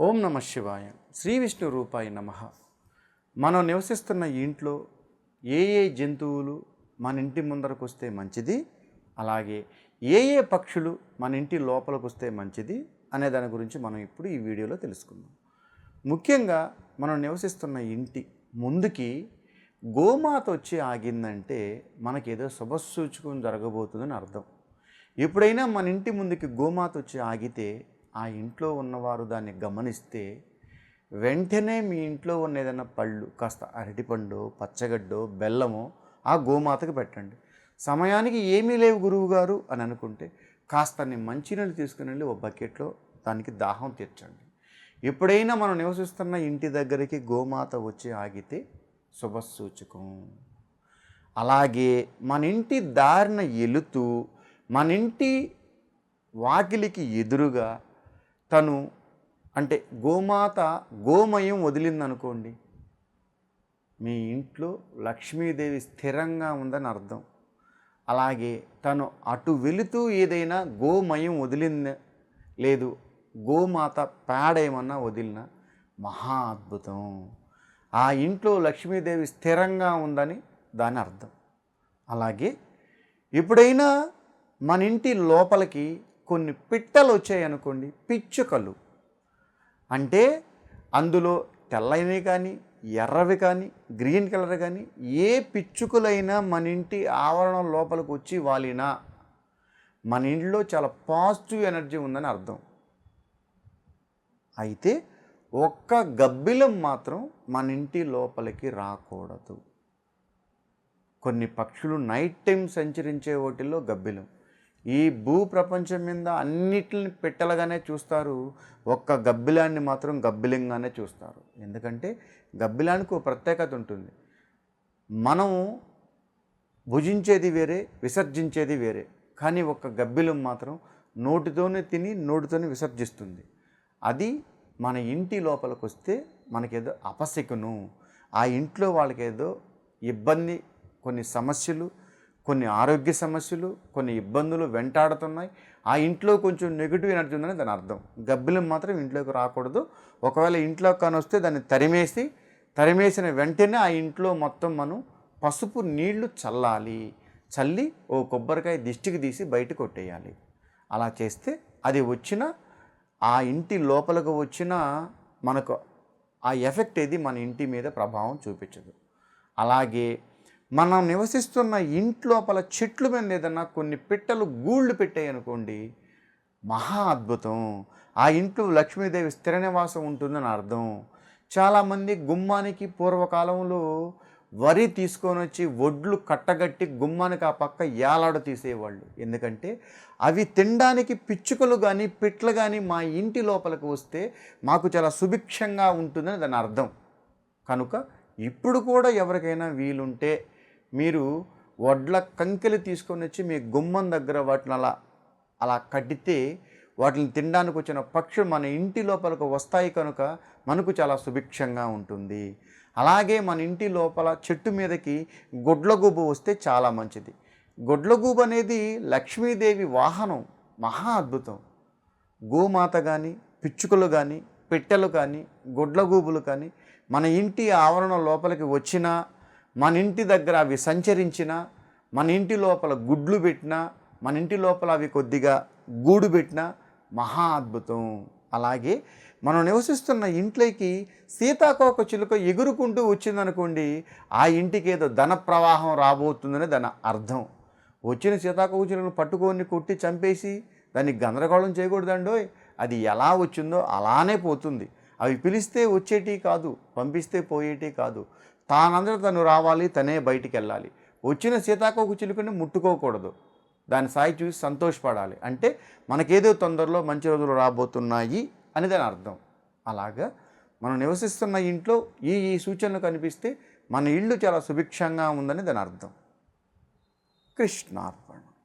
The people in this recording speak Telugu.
నమ శివాయ. శ్రీ విష్ణు రూపాయ నమ. మనం నివసిస్తున్న ఇంట్లో ఏ ఏ జంతువులు మన ఇంటి ముందరకు వస్తే మంచిది? అలాగే ఏ ఏ పక్షులు మన ఇంటి లోపలికి వస్తే మంచిది? అనే దాని గురించి మనం ఇప్పుడు ఈ వీడియోలో తెలుసుకుందాం. ముఖ్యంగా మనం నివసిస్తున్న ఇంటి ముందుకి గోమాత వచ్చి ఆగిందంటే మనకేదో శుభసూచకం జరగబోతుందని అర్థం. ఎప్పుడైనా మన ఇంటి ముందుకి గోమాత వచ్చి ఆగితే ఆ ఇంట్లో ఉన్నవారు దాన్ని గమనిస్తే వెంటనే మీ ఇంట్లో ఉన్న ఏదైనా పళ్ళు కాస్త అరటిపండు పచ్చగడ్డో బెల్లమో ఆ గోమాతకు పెట్టండి. సమయానికి ఏమీ లేవు గురువు గారు అని అనుకుంటే కాస్త మంచినీళ్ళు తీసుకుని వెళ్ళి ఓ బకెట్లో దానికి దాహం తీర్చండి. ఎప్పుడైనా మనం నివసిస్తున్న ఇంటి దగ్గరికి గోమాత వచ్చి ఆగితే శుభసూచకం. అలాగే మన ఇంటి దారిన ఎలుతూ మన ఇంటి వాకిలికి ఎదురుగా తను అంటే గోమాత గోమయం వదిలిందనుకోండి మీ ఇంట్లో లక్ష్మీదేవి స్థిరంగా ఉందని అర్థం. అలాగే తను అటు వెళుతూ ఏదైనా గోమయం వదిలింది లేదు గోమాత పేడ ఏమన్నా వదిలిన మహా అద్భుతం. ఆ ఇంట్లో లక్ష్మీదేవి స్థిరంగా ఉందని దాని అర్థం. అలాగే ఎప్పుడైనా మన ఇంటి లోపలికి కొన్ని పిట్టలు వచ్చాయనుకోండి పిచ్చుకలు. అంటే అందులో తెల్లవి కానీ ఎర్రవి కానీ గ్రీన్ కలర్ కానీ ఏ పిచ్చుకలైనా మన ఇంటి ఆవరణం లోపలికి వచ్చి వాలినా మన ఇంట్లో చాలా పాజిటివ్ ఎనర్జీ ఉందని అర్థం. అయితే ఒక్క గబ్బిలం మాత్రం మన ఇంటి లోపలికి రాకూడదు. కొన్ని పక్షులు నైట్ టైం సంచరించే వాటిల్లో గబ్బిలం. ఈ భూ ప్రపంచం మీద అన్నిటిని పెట్టలగానే చూస్తారు. ఒక్క గబ్బిలాన్ని మాత్రం గబ్బిలంగానే చూస్తారు. ఎందుకంటే గబ్బిలానికి ఒక ప్రత్యేకత ఉంటుంది. మనం భుజించేది వేరే విసర్జించేది వేరే కానీ ఒక్క గబ్బిలం మాత్రం నోటితోనే తిని నోటితోనే విసర్జిస్తుంది. అది మన ఇంటి లోపలికి వస్తే మనకేదో అపశకును. ఆ ఇంట్లో వాళ్ళకేదో ఇబ్బంది కొన్ని సమస్యలు కొన్ని ఆరోగ్య సమస్యలు కొన్ని ఇబ్బందులు వెంటాడుతున్నాయి. ఆ ఇంట్లో కొంచెం నెగిటివ్ ఎనర్జీ ఉందని దాని అర్థం. గబ్బిలం మాత్రం ఇంట్లోకి రాకూడదు. ఒకవేళ ఇంట్లో కానీ వస్తే దాన్ని తరిమేసి తరిమేసిన వెంటనే ఆ ఇంట్లో మొత్తం మనం పసుపు నీళ్ళు చల్లాలి. చల్లి ఓ కొబ్బరికాయ దిష్టికి తీసి బయట కొట్టేయాలి. అలా చేస్తే అది వచ్చిన ఆ ఇంటి లోపలకు వచ్చిన మనకు ఆ ఎఫెక్ట్ ఏది మన ఇంటి మీద ప్రభావం చూపించదు. అలాగే మనం నివసిస్తున్న ఇంట్లోపల చెట్ల మీద ఏదన్నా కొన్ని పిట్టలు గూళ్ళు పెట్టాయి అనుకోండి మహా అద్భుతం. ఆ ఇంట్లో లక్ష్మీదేవి స్థిర నివాసం ఉంటుందని అర్థం. చాలామంది గుమ్మానికి పూర్వకాలంలో వరి తీసుకొని వచ్చి వడ్లు కట్టగట్టి గుమ్మానికి ఆ పక్క ఏలాడ తీసేవాళ్ళు. ఎందుకంటే అవి తినడానికి పిచ్చుకలు కానీ పిట్లు కానీ మా ఇంటి లోపలికి వస్తే మాకు చాలా సుభిక్షంగా ఉంటుందని దాని అర్థం. కనుక ఇప్పుడు కూడా ఎవరికైనా వీలుంటే మీరు వడ్ల కంకెలు తీసుకొని వచ్చి మీ గుమ్మం దగ్గర వాటిని అలా అలా కట్టితే వాటిని తినడానికి వచ్చిన పక్షులు మన ఇంటి లోపలకు వస్తాయి కనుక మనకు చాలా సుభిక్షంగా ఉంటుంది. అలాగే మన ఇంటి లోపల చెట్టు మీదకి గుడ్లగూబు వస్తే చాలా మంచిది. గుడ్లగూబు అనేది లక్ష్మీదేవి వాహనం మహా అద్భుతం. గోమాత కానీ పిచ్చుకలు కానీ పెట్టెలు కానీ గుడ్లగూబులు కానీ మన ఇంటి ఆవరణ లోపలికి వచ్చినా మన ఇంటి దగ్గర అవి సంచరించినా మన ఇంటి లోపల గుడ్లు పెట్టినా మన ఇంటి లోపల అవి కొద్దిగా గూడు పెట్టినా మహా అద్భుతం. అలాగే మనం నివసిస్తున్న ఇంట్లోకి సీతాకోక చిలుక ఎగురుకుంటూ వచ్చిందనుకోండి ఆ ఇంటికి ఏదో ధన ప్రవాహం రాబోతుందని దాని అర్థం. వచ్చిన సీతాకోక చిలుకను పట్టుకొని కొట్టి చంపేసి దాన్ని గందరగోళం చేయకూడదండోయ్. అది ఎలా వచ్చిందో అలానే పోతుంది. అవి పిలిస్తే వచ్చేటి కాదు పంపిస్తే పోయేటి కాదు. తానందరూ తను రావాలి తనే బయటికి వెళ్ళాలి వచ్చిన సీతాకోక చిలుకని ముట్టుకోకూడదు. దాని సాయి చూసి సంతోషపడాలి. అంటే మనకేదో తొందరలో మంచి రోజులు రాబోతున్నాయి అని దాని అర్థం. అలాగా మనం నివసిస్తున్న ఇంట్లో ఈ ఈ సూచనలు కనిపిస్తే మన ఇల్లు చాలా సుభిక్షంగా ఉందని దాని అర్థం. కృష్ణార్పణ.